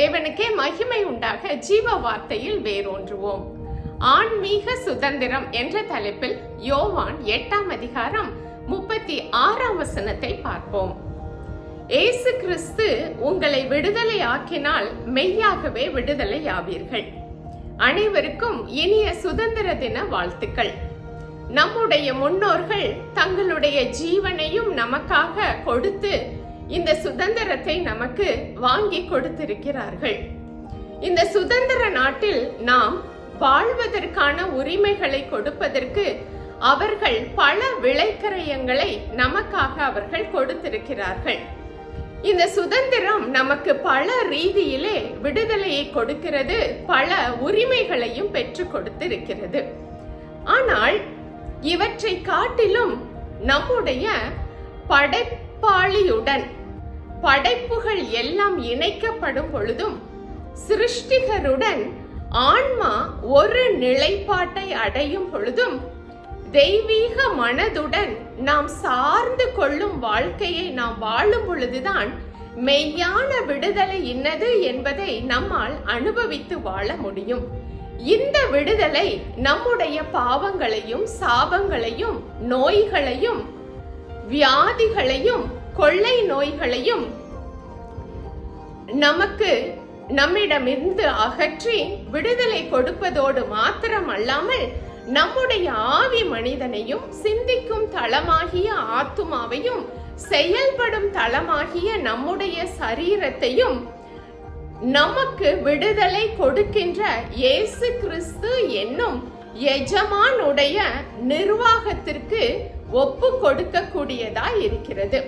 தேவனுக்கே மகிமை உண்டாக ஜீவ வார்த்தையில் வேரூன்றுவோம். ஆன்மீக சுதந்திரம் என்ற தலைப்பில் யோவான் எட்டாம் அதிகாரம் முப்பத்தி ஆறாம் வசனத்தை பார்ப்போம். ஏசு கிறிஸ்து உங்களை விடுதலை ஆக்கினால் மெய்யாகவே விடுதலை ஆவீர்கள் அனைவருக்கும் இனிய சுதந்திர தின வாழ்த்துக்கள். நம்முடைய முன்னோர்கள் தங்களுடைய ஜீவனையும் நமக்காக கொடுத்து சுதந்திரத்தை நமக்கு வாங்கி கொடுத்திருக்கிறார்கள். இந்த சுதந்திர நாட்டில் நாம் வாழ்வதற்கான உரிமைகளை கொடுப்பதற்கு அவர்கள் பல விளைக்கரையங்களை நமக்காக அவர்கள் கொடுத்திருக்கிறார்கள். இந்த சுதந்திரம் நமக்கு பல ரீதியிலே விடுதலையை கொடுக்கிறது பல உரிமைகளையும் பெற்று கொடுத்திருக்கிறது. ஆனால் இவற்றை காட்டிலும் நம்முடைய படைப்பாளியுடன் படைப்புகள் எல்லாம் இணைக்கப்படும் பொழுதும் சிருஷ்டிகருடன் ஆன்மா ஒரு நிலைப்பாட்டை அடையும் பொழுதும் தெய்வீக மனதுடன் நாம் சார்ந்து கொள்ளும் வாழ்க்கையை நாம் வாழும் பொழுதுதான் மெய்யான விடுதலை இன்னது என்பதை நம்மால் அனுபவித்து வாழ முடியும். இந்த விடுதலை நம்முடைய பாவங்களையும் சாபங்களையும் நோய்களையும் வியாதிகளையும் கொள்ளை நோய்களையும் நமக்கு நம்மிடமிருந்து அகற்றி விடுதலை கொடுப்பதோடு மாத்திரம் அல்லாமல் நம்முடைய ஆவி மனிதனையும் சிந்திக்கும் தளமாகிய ஆத்துமாவையும் செயல்படும் தளமாகிய நம்முடைய சரீரத்தையும் நமக்கு விடுதலை கொடுக்கின்ற இயேசு கிறிஸ்து என்னும் எஜமானுடைய நிர்வாகத்திற்கு ஒப்பு கொடுக்கக்கூடியதா இருக்கிறது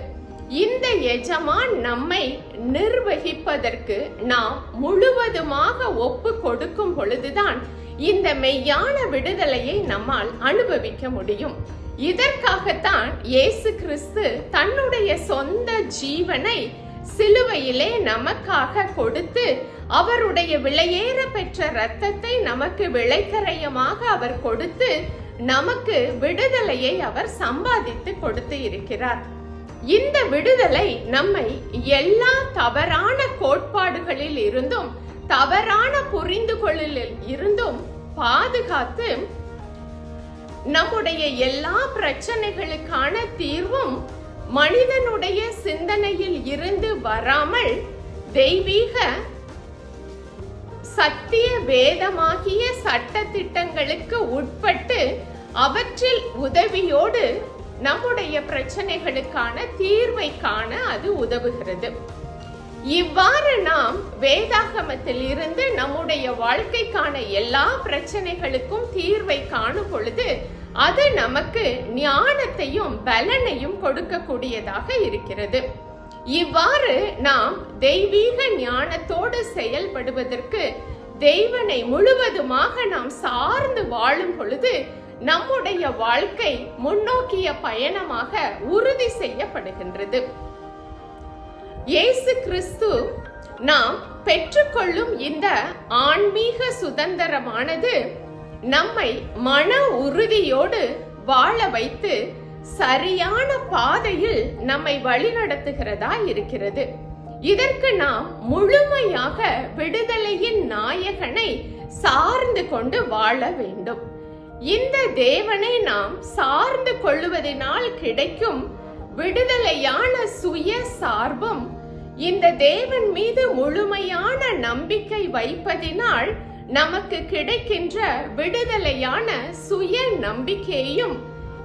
இந்த எஜமான் நம்மை நிர்வகிப்பதற்கு நாம் முழுவதுமாக ஒப்பு கொடுக்கும் பொழுதுதான் இந்த மெய்யான விடுதலையை நம்மால் அனுபவிக்க முடியும். இதற்காகத்தான் இயேசு கிறிஸ்து தன்னுடைய சொந்த ஜீவனை சிலுவையிலே நமக்காக கொடுத்து அவருடைய விலையேற பெற்ற இரத்தத்தை நமக்கு விளைக்கரையமாக அவர் கொடுத்து நமக்கு விடுதலையை அவர் சம்பாதித்து கொடுத்து இருக்கிறார். இந்த விடுதலை நம்மை எல்லா தவறான கோட்பாடுகளில் இருந்தும் தவறான புரிந்து கொள்ளலில் இருந்தும் பாதுகாத்து நம்முடைய எல்லா பிரச்சனைகளுக்கான தீர்வும் மனிதனுடைய சிந்தனையில் இருந்து வராமல் தெய்வீக சத்திய வேதமாகிய சட்ட திட்டங்களுக்கு உட்பட்டு அவற்றில் உதவியோடு நம்முடைய பிரச்சனைகளுக்கான தீர்வை காண அது உதவுகிறது. இவ்வாறு நாம் வேதாகமத்தில் இருந்து நம்முடைய வாழ்க்கைக்கான எல்லா பிரச்சனைகளுக்கும் தீர்வை காணும் பொழுது அது நமக்கு ஞானத்தையும் பலனையும் கொடுக்கக்கூடியதாக இருக்கிறது. இவ்வாறு நாம் தெய்வீக ஞானத்தோடு செயல்படுவதற்கு தெய்வனை முழுவதுமாக நாம் சார்ந்து வாழும் பொழுது நம்முடைய வாழ்க்கை முன்னோக்கிய பயணமாக உறுதி செய்யப்படுகின்றது. இயேசு கிறிஸ்து நாம் பெற்றுக்கொள்ளும் இந்த ஆன்மீக சுதந்திரமானது நம்மை மன உறுதியோடு வாழ வைத்து சரியான பாதையில் நம்மை வழிநடத்துகிறதா இருக்கிறது. இதற்கு நாம் முழுமையாக விடுதலையின் நாயகனை சார்ந்து கொண்டு வாழ வேண்டும். இந்த தேவனை நாம் சார்ந்து கொள்ளுவதனால் கிடைக்கும் விடுதலையான சுய சார்பும் இந்த தேவன் மீது முழுமையான நம்பிக்கை வைப்பதினால் நமக்கு கிடைக்கின்ற விடுதலையான சுய நம்பிக்கையையும்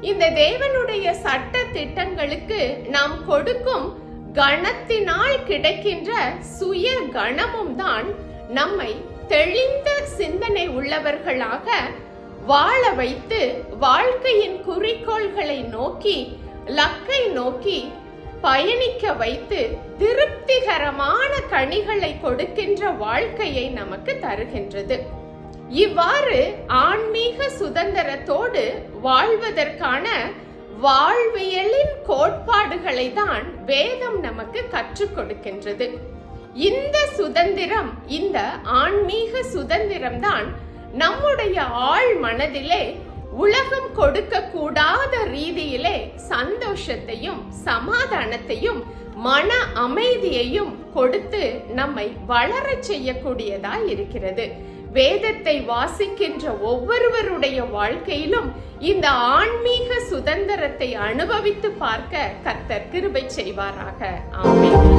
இந்த தேவனுடைய சட்ட திட்டங்களுக்கு நாம் கொடுக்கும் கணத்தினால் கிடைக்கின்ற சுய கணமும் தான் நம்மை தெளிந்த சிந்தனை உள்ளவர்களாக வாழ வைத்து வாழ்க்கையின் குறிக்கோள்களை நோக்கி லக்கை நோக்கி பயணிக்க வைத்து திருப்திகரமான கனிகளை கொடுக்கின்ற வாழ்க்கையை நமக்கு தருகின்றது. இவ்வாறு ஆன்மீக சுதந்திரத்தோடு வாழ்வதற்கான வாழ்வியலின் கோட்பாடுகளை தான் வேதம் நமக்கு கற்றுக் கொடுக்கின்றது. இந்த சுதந்திரம் இந்த ஆன்மீக சுதந்திரம் தான் நம்முடைய ஆழ் மனதிலே உலகம் கொடுக்க கூடாத ரீதியிலே சந்தோஷத்தையும் சமாதானத்தையும் மன அமைதியையும் கொடுத்து நம்மை வளர செய்யக்கூடியதா இருக்கிறது. வேதத்தை வாசிக்கின்ற ஒவ்வொருவருடைய வாழ்க்கையிலும் இந்த ஆன்மீக சுதந்திரத்தை அனுபவித்து பார்க்க கத்தர் கிருபை செய்வாராக. ஆமென்.